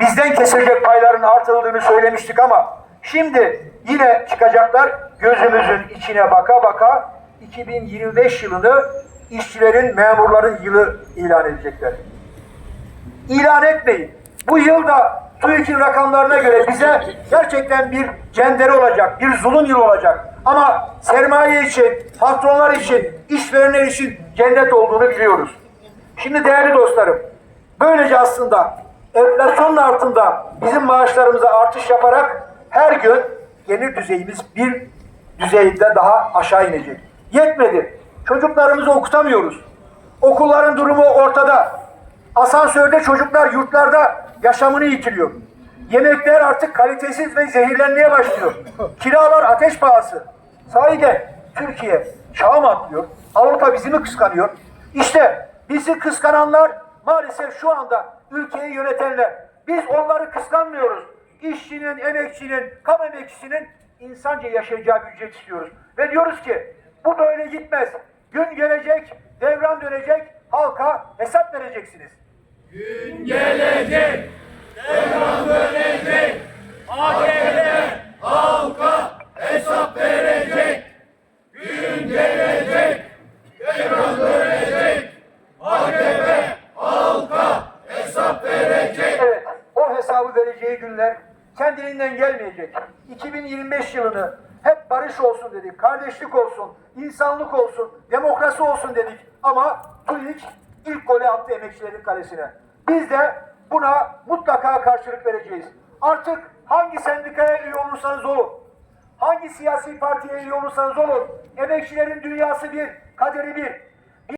bizden kesilecek payların artırıldığını söylemiştik ama şimdi yine çıkacaklar gözümüzün içine baka baka 2025 yılını işçilerin, memurların yılı ilan edecekler. İlan etmeyin. Bu yılda TÜİK'in rakamlarına göre bize gerçekten bir cendere olacak, bir zulüm yılı olacak. Ama sermaye için, patronlar için, işverenler için cennet olduğunu biliyoruz. Şimdi değerli dostlarım, böylece aslında enflasyonun altında bizim maaşlarımıza artış yaparak her gün gelir düzeyimiz bir düzeyde daha aşağı inecek. Yetmedi. Çocuklarımızı okutamıyoruz. Okulların durumu ortada. Asansörde çocuklar yurtlarda yaşamını yitiriyor. Yemekler artık kalitesiz ve zehirlenmeye başlıyor. Kiralar ateş pahası. Sahiden Türkiye çağ mı atlıyor? Avrupa bizi mi kıskanıyor? İşte bizi kıskananlar maalesef şu anda ülkeyi yönetenler. Biz onları kıskanmıyoruz. İşçinin, emekçinin, kamu emekçisinin insanca yaşayacağı bir ücret istiyoruz. Ve diyoruz ki bu böyle gitmez. Gün gelecek, devran dönecek, halka hesap vereceksiniz. gelecek, devran dönecek, AKP halka hesap verecek. Gün gelecek, devran dönecek, AKP halka hesap verecek. Evet, o hesabı vereceği günler kendiliğinden gelmeyecek. 2025 yılını hep barış olsun dedik, kardeşlik olsun, insanlık olsun, demokrasi olsun dedik. Ama TÜİK ilk golü attı emekçilerin kalesine. Biz de buna mutlaka karşılık vereceğiz. Artık hangi sendikaya üye olursanız olun, hangi siyasi partiye üye olursanız olun, emekçilerin dünyası bir, kaderi bir.